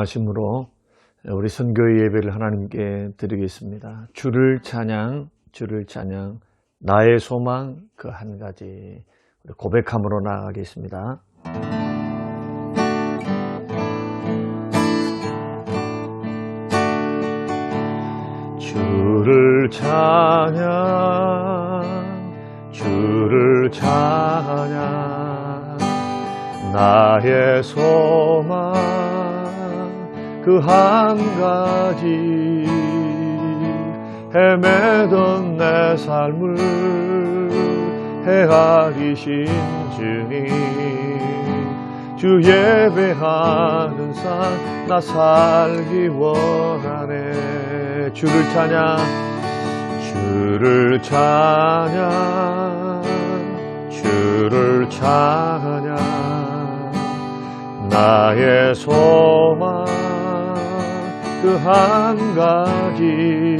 동행하심으로 우리 선교의 예배를 하나님께 드리겠습니다. 주를 찬양, 주를 찬양, 나의 소망 그 한 가지 고백함으로 나아가겠습니다. 주를 찬양, 주를 찬양, 나의 소망 그 한 가지 헤매던 내 삶을 헤아리신 주님. 주 예배하는 삶나 살기 원하네. 주를 찬양 주를 찬양 주를 찬양. 나의 소망 그 한 가지.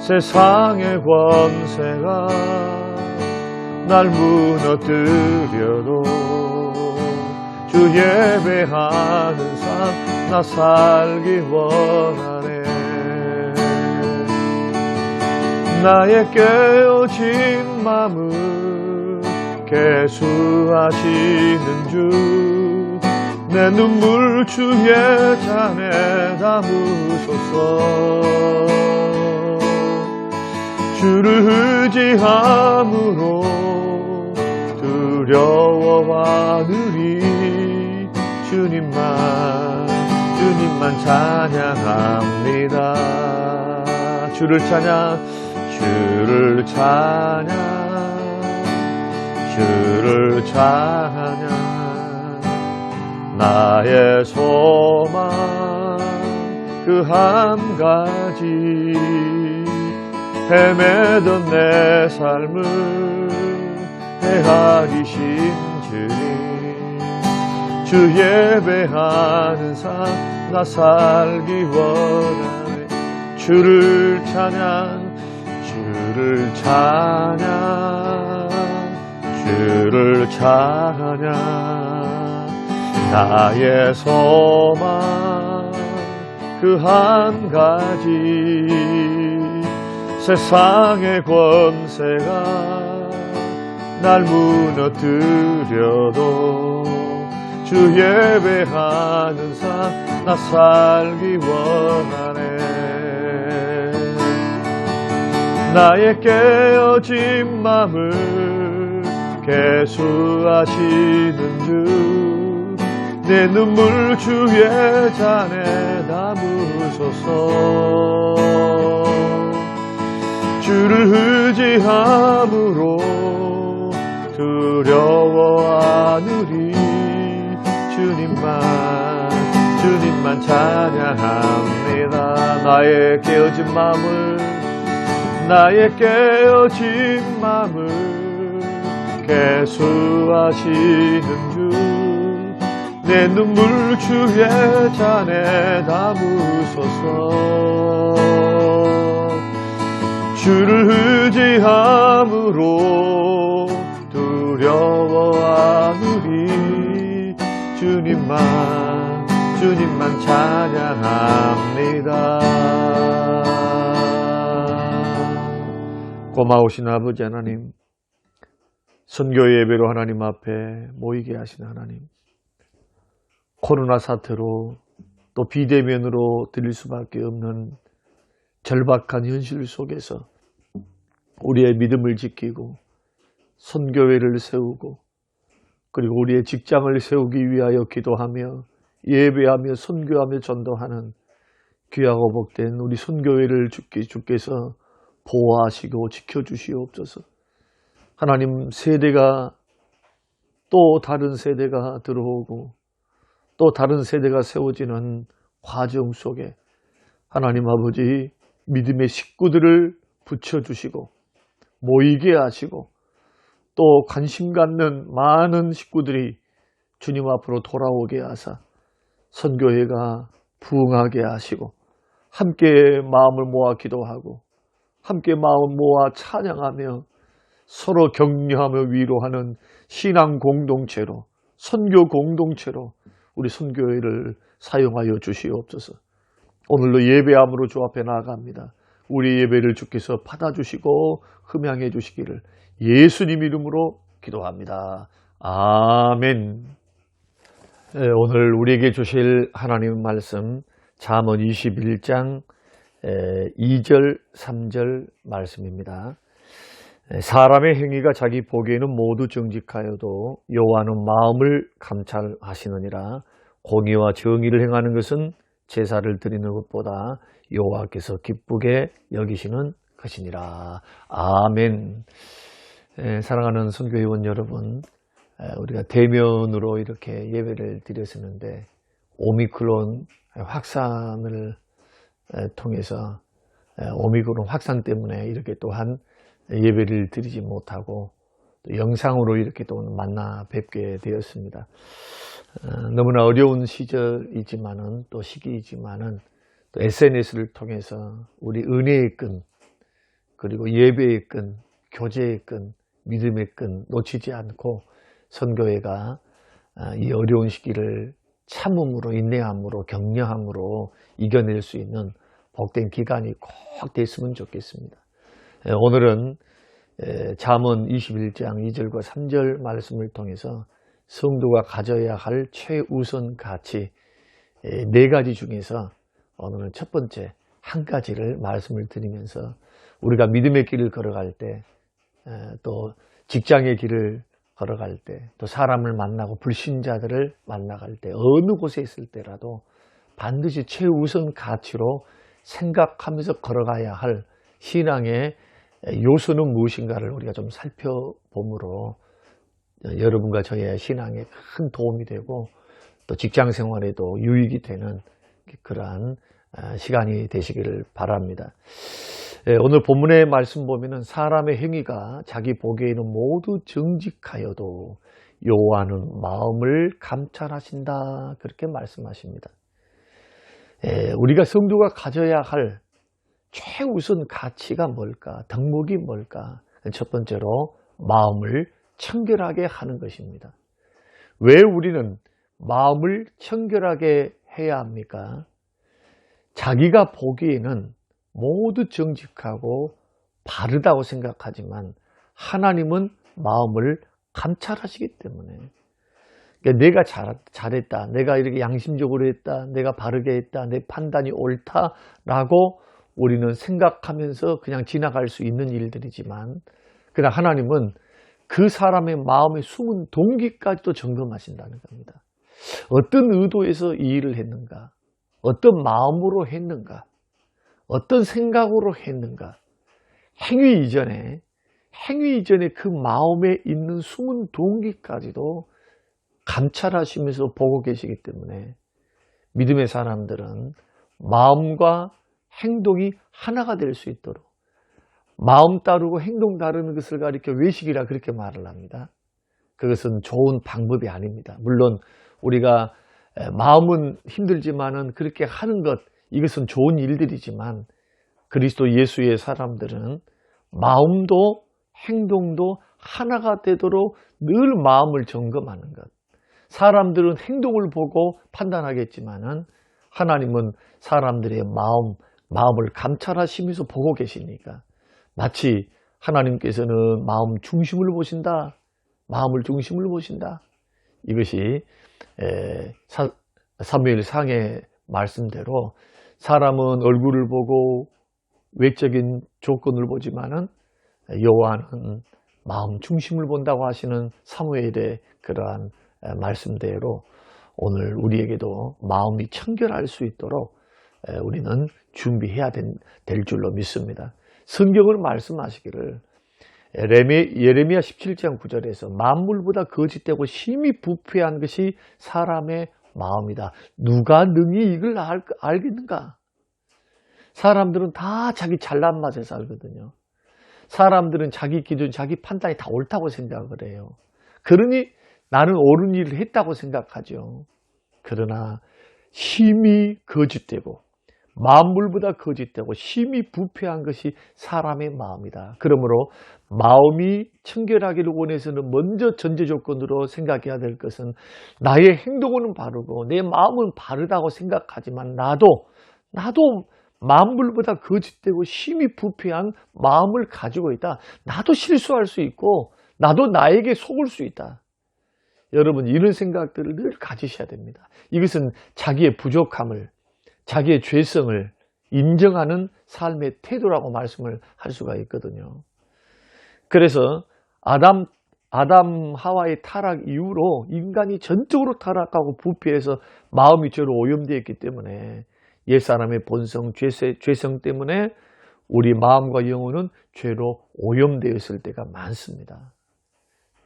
세상의 권세가 날 무너뜨려도 주 예배하는 삶 나 살기 원하네. 나의 깨어진 마음을 개수하시는 주 내 눈물 주의 잔에 담으소서. 주를 의지함으로 두려워와 느리 주님만 주님만 찬양합니다. 주를 찬양 주를 찬양 주를 찬양 나의 소망 그 한 가지. 헤매던 내 삶을 헤아리신 주님 주 예배하는 삶 나 살기 원하네 주를 찬양 주를 찬양 주를 찬양 나의 소망 그 한 가지. 세상의 권세가 날 무너뜨려도 주 예배하는 삶 나 살기 원하네. 나의 깨어진 맘을 개수하시는 주 내 눈물 주의 잔에 담으소서. 주를 의지함으로 두려워하느니 주님만 주님만 찬양합니다. 나의 깨어진 마음을 나의 깨어진 마음을 개수하시는 주 내 눈물 주의 잔에 담으소서. 주를 의지함으로 두려워하느니 주님만 주님만 찬양합니다. 고마우신 아버지 하나님 선교 예배로 하나님 앞에 모이게 하신 하나님 코로나 사태로 또 비대면으로 드릴 수밖에 없는 절박한 현실 속에서 우리의 믿음을 지키고 선교회를 세우고 그리고 우리의 직장을 세우기 위하여 기도하며 예배하며 선교하며 전도하는 귀하고 복된 우리 선교회를 주께 주께서 보호하시고 지켜주시옵소서. 하나님 세대가 또 다른 세대가 들어오고 또 다른 세대가 세워지는 과정 속에 하나님 아버지 믿음의 식구들을 붙여주시고 모이게 하시고 또 관심 갖는 많은 식구들이 주님 앞으로 돌아오게 하사 선교회가 부흥하게 하시고 함께 마음을 모아 기도하고 함께 마음 모아 찬양하며 서로 격려하며 위로하는 신앙 공동체로 선교 공동체로 우리 선교회를 사용하여 주시옵소서. 오늘도 예배함으로 주 앞에 나아갑니다. 우리 예배를 주께서 받아주시고 흠양해 주시기를 예수님 이름으로 기도합니다. 아멘. 네, 오늘 우리에게 주실 하나님 말씀 잠언 21장 2절 3절 말씀입니다. 사람의 행위가 자기 보기에는 모두 정직하여도 여호와는 마음을 감찰하시느니라 공의와 정의를 행하는 것은 제사를 드리는 것보다 여호와께서 기쁘게 여기시는 것이니라. 아멘. 에, 사랑하는 선교회원 여러분, 에, 우리가 대면으로 이렇게 예배를 드렸었는데 오미크론 확산을 에, 통해서 오미크론 확산 때문에 이렇게 또한 예배를 드리지 못하고 또 영상으로 이렇게 또 만나 뵙게 되었습니다. 어, 너무나 어려운 시절이지만은 또 시기이지만은 또 SNS를 통해서 우리 은혜의 끈 그리고 예배의 끈, 교제의 끈, 믿음의 끈 놓치지 않고 선교회가 아, 이 어려운 시기를 참음으로 인내함으로 격려함으로 이겨낼 수 있는 복된 기간이 꼭 됐으면 좋겠습니다. 예, 오늘은 예, 잠언 21장 2절과 3절 말씀을 통해서 성도가 가져야 할 최우선 가치 예, 네 가지 중에서 오늘은 첫 번째 한 가지를 말씀을 드리면서 우리가 믿음의 길을 걸어갈 때 또 직장의 길을 걸어갈 때 또 사람을 만나고 불신자들을 만나갈 때 어느 곳에 있을 때라도 반드시 최우선 가치로 생각하면서 걸어가야 할 신앙의 요소는 무엇인가를 우리가 좀 살펴봄으로 여러분과 저의 신앙에 큰 도움이 되고 또 직장 생활에도 유익이 되는 그러한 아, 시간이 되시기를 바랍니다. 예, 오늘 본문의 말씀 보면은 사람의 행위가 자기 보기에는 모두 정직하여도 여호와는 마음을 감찰하신다 그렇게 말씀하십니다. 예, 우리가 성도가 가져야 할 최우선 가치가 뭘까? 덕목이 뭘까? 첫 번째로 마음을 청결하게 하는 것입니다. 왜 우리는 마음을 청결하게 해야 합니까? 자기가 보기에는 모두 정직하고 바르다고 생각하지만 하나님은 마음을 감찰하시기 때문에 그러니까 내가 잘, 잘했다, 내가 이렇게 양심적으로 했다, 내가 바르게 했다, 내 판단이 옳다라고 우리는 생각하면서 그냥 지나갈 수 있는 일들이지만 그러나 하나님은 그 사람의 마음의 숨은 동기까지도 점검하신다는 겁니다. 어떤 의도에서 이 일을 했는가? 어떤 마음으로 했는가? 어떤 생각으로 했는가? 행위 이전에 행위 이전에 그 마음에 있는 숨은 동기까지도 감찰하시면서 보고 계시기 때문에 믿음의 사람들은 마음과 행동이 하나가 될 수 있도록 마음 따르고 행동 다르는 것을 가리켜 외식이라 그렇게 말을 합니다. 그것은 좋은 방법이 아닙니다. 물론 우리가 마음은 힘들지만은 그렇게 하는 것 이것은 좋은 일들이지만 그리스도 예수의 사람들은 마음도 행동도 하나가 되도록 늘 마음을 점검하는 것. 사람들은 행동을 보고 판단하겠지만은 하나님은 사람들의 마음, 마음을 감찰하시면서 보고 계시니까 마치 하나님께서는 마음 중심을 보신다. 마음을 중심을 보신다. 이것이 사무엘 상의 말씀대로 사람은 얼굴을 보고 외적인 조건을 보지만은 여호와는 마음 중심을 본다고 하시는 사무엘의 그러한 말씀대로 오늘 우리에게도 마음이 청결할 수 있도록 우리는 준비해야 될 줄로 믿습니다. 성경은 말씀하시기를 예레미야 17장 9절에서 만물보다 거짓되고 심히 부패한 것이 사람의 마음이다. 누가 능히 이걸 알, 알겠는가? 사람들은 다 자기 잘난 맛에 살거든요. 사람들은 자기 기준, 자기 판단이 다 옳다고 생각을 해요. 그러니 나는 옳은 일을 했다고 생각하죠. 그러나 힘이 거짓되고 만물보다 거짓되고 심히 부패한 것이 사람의 마음이다. 그러므로 마음이 청결하기를 원해서는 먼저 전제 조건으로 생각해야 될 것은 나의 행동은 바르고 내 마음은 바르다고 생각하지만 나도 나도 만물보다 거짓되고 심히 부패한 마음을 가지고 있다. 나도 실수할 수 있고 나도 나에게 속을 수 있다. 여러분 이런 생각들을 늘 가지셔야 됩니다. 이것은 자기의 부족함을 자기의 죄성을 인정하는 삶의 태도라고 말씀을 할 수가 있거든요. 그래서 아담 아담 하와의 타락 이후로 인간이 전적으로 타락하고 부패해서 마음이 죄로 오염되어 있기 때문에 옛사람의 본성, 죄세, 죄성 때문에 우리 마음과 영혼은 죄로 오염되어 있을 때가 많습니다.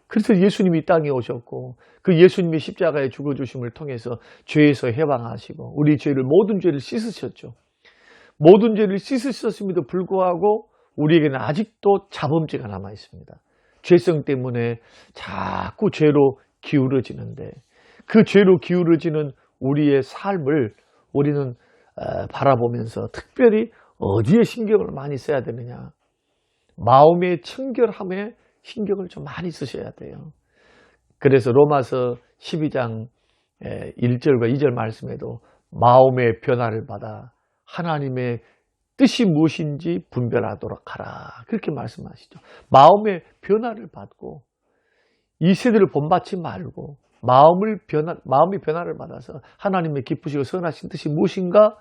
그래서 예수님이 땅에 오셨고 그 예수님이 십자가에 죽어주심을 통해서 죄에서 해방하시고 우리 죄를 모든 죄를 씻으셨죠. 모든 죄를 씻으셨음에도 불구하고 우리에게는 아직도 자범죄가 남아 있습니다. 죄성 때문에 자꾸 죄로 기울어지는데 그 죄로 기울어지는 우리의 삶을 우리는 어, 바라보면서 특별히 어디에 신경을 많이 써야 되느냐. 마음의 청결함에 신경을 좀 많이 쓰셔야 돼요. 그래서 로마서 12장 1절과 2절 말씀에도 마음의 변화를 받아 하나님의 뜻이 무엇인지 분별하도록 하라. 그렇게 말씀하시죠. 마음의 변화를 받고 이 세대를 본받지 말고 마음을 변화, 마음의 변화를 받아서 하나님의 기쁘시고 선하신 뜻이 무엇인가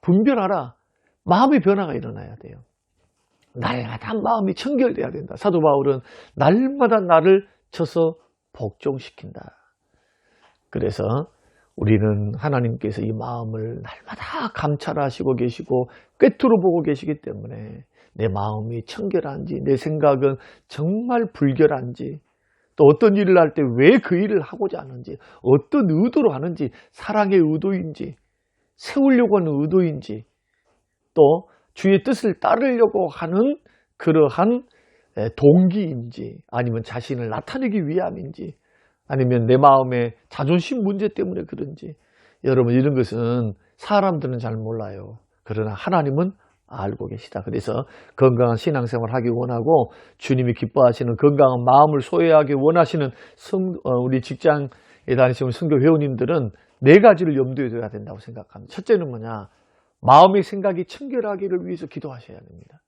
분별하라. 마음의 변화가 일어나야 돼요. 날마다 마음이 청결돼야 된다. 사도 바울은 날마다 나를 쳐서 복종시킨다. 그래서 우리는 하나님께서 이 마음을 날마다 감찰하시고 계시고 꿰뚫어 보고 계시기 때문에 내 마음이 청결한지 내 생각은 정말 불결한지 또 어떤 일을 할 때 왜 그 일을 하고자 하는지 어떤 의도로 하는지 사랑의 의도인지 세우려고 하는 의도인지 또 주의 뜻을 따르려고 하는 그러한 동기인지 아니면 자신을 나타내기 위함인지 아니면 내 마음의 자존심 문제 때문에 그런지 여러분 이런 것은 사람들은 잘 몰라요. 그러나 하나님은 알고 계시다. 그래서 건강한 신앙생활 하기 원하고 주님이 기뻐하시는 건강한 마음을 소유하기 원하시는 성, 어, 우리 직장에 다니시는 성교 회원님들은 네 가지를 염두에 둬야 된다고 생각합니다. 첫째는 뭐냐? 마음의 생각이 청결하기를 위해서 기도하셔야 됩니다.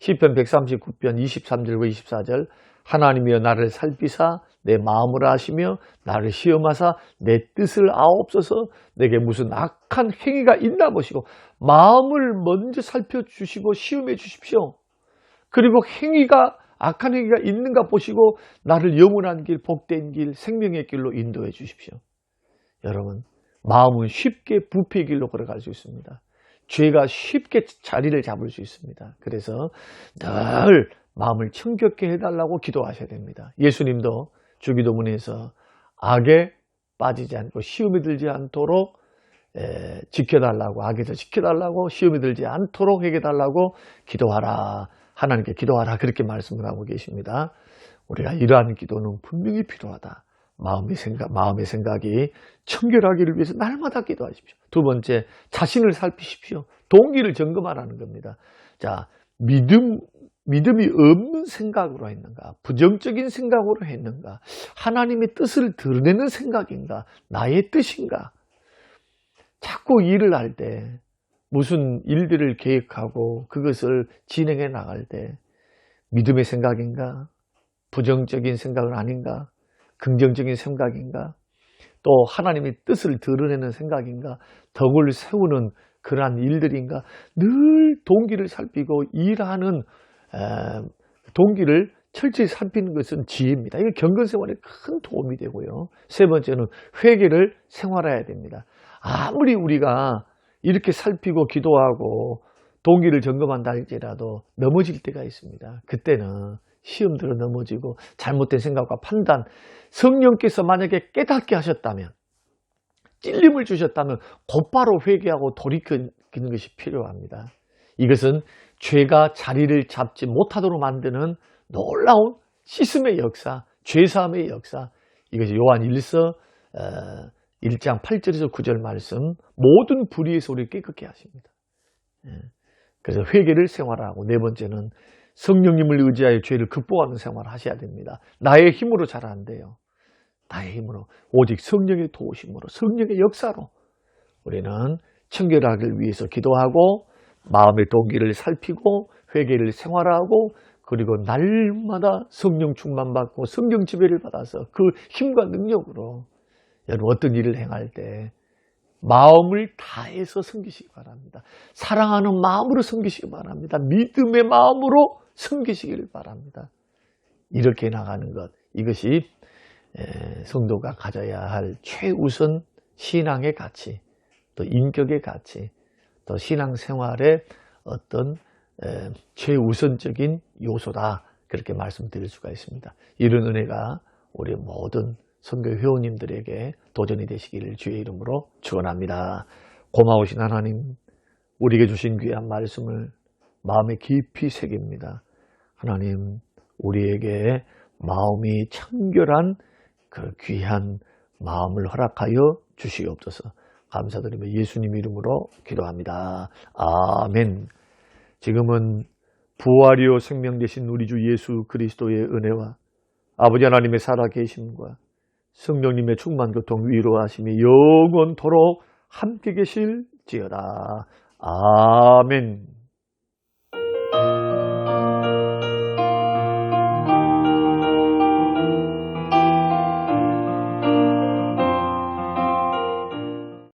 시편 139편 23절과 24절 하나님이여 나를 살피사 내 마음을 아시며 나를 시험하사 내 뜻을 아옵소서 내게 무슨 악한 행위가 있나 보시고 마음을 먼저 살펴주시고 시험해 주십시오. 그리고 행위가 악한 행위가 있는가 보시고 나를 영원한 길, 복된 길, 생명의 길로 인도해 주십시오. 여러분 마음은 쉽게 부패의 길로 걸어갈 수 있습니다. 죄가 쉽게 자리를 잡을 수 있습니다. 그래서 늘 마음을 청결케 해달라고 기도하셔야 됩니다. 예수님도 주기도문에서 악에 빠지지 않고 시험에 들지 않도록 에, 지켜달라고 악에서 지켜달라고 시험에 들지 않도록 해달라고 기도하라 하나님께 기도하라 그렇게 말씀을 하고 계십니다. 우리가 이러한 기도는 분명히 필요하다. 마음의 생각, 마음의 생각이 청결하기를 위해서 날마다 기도하십시오. 두 번째, 자신을 살피십시오. 동기를 점검하라는 겁니다. 자, 믿음, 믿음이 없는 생각으로 했는가? 부정적인 생각으로 했는가? 하나님의 뜻을 드러내는 생각인가? 나의 뜻인가? 자꾸 일을 할 때, 무슨 일들을 계획하고 그것을 진행해 나갈 때, 믿음의 생각인가? 부정적인 생각은 아닌가? 긍정적인 생각인가? 또 하나님의 뜻을 드러내는 생각인가? 덕을 세우는 그러한 일들인가? 늘 동기를 살피고 일하는 동기를 철저히 살피는 것은 지혜입니다. 이게 경건 생활에 큰 도움이 되고요. 세 번째는 회개를 생활해야 됩니다. 아무리 우리가 이렇게 살피고 기도하고 동기를 점검한다 할지라도 넘어질 때가 있습니다. 그때는 시험 들어 넘어지고 잘못된 생각과 판단, 성령께서 만약에 깨닫게 하셨다면, 찔림을 주셨다면 곧바로 회개하고 돌이키는 것이 필요합니다. 이것은 죄가 자리를 잡지 못하도록 만드는 놀라운 시스의 역사, 죄사함의 역사, 이것이 요한 1서 1장 8절에서 9절 말씀 모든 불의의 소리를 깨끗게 하십니다. 예. 그래서 회개를 생활하고 네 번째는 성령님을 의지하여 죄를 극복하는 생활을 하셔야 됩니다. 나의 힘으로 잘 안 돼요. 나의 힘으로 오직 성령의 도우심으로 성령의 역사로 우리는 청결하기를 위해서 기도하고 마음의 동기를 살피고 회개를 생활하고 그리고 날마다 성령 충만 받고 성령 지배를 받아서 그 힘과 능력으로 여러분 어떤 일을 행할 때 마음을 다해서 섬기시기 바랍니다. 사랑하는 마음으로 섬기시기 바랍니다. 믿음의 마음으로 섬기시기를 바랍니다. 이렇게 나가는 것 이것이 에, 성도가 가져야 할 최우선 신앙의 가치, 또 인격의 가치, 또 신앙생활의 어떤 에, 최우선적인 요소다 그렇게 말씀드릴 수가 있습니다. 이런 은혜가 우리 모든 선교 회원님들에게 도전이 되시기를 주의 이름으로 축원합니다. 고마우신 하나님, 우리에게 주신 귀한 말씀을 마음에 깊이 새깁니다. 하나님, 우리에게 마음이 청결한 그 귀한 마음을 허락하여 주시옵소서. 감사드리며 예수님 이름으로 기도합니다. 아멘. 지금은 부활이요 생명 되신 우리 주 예수 그리스도의 은혜와 아버지 하나님의 살아계심과 성령님의 충만 교통 위로하심이 영원토록 함께 계실지어다. 아멘.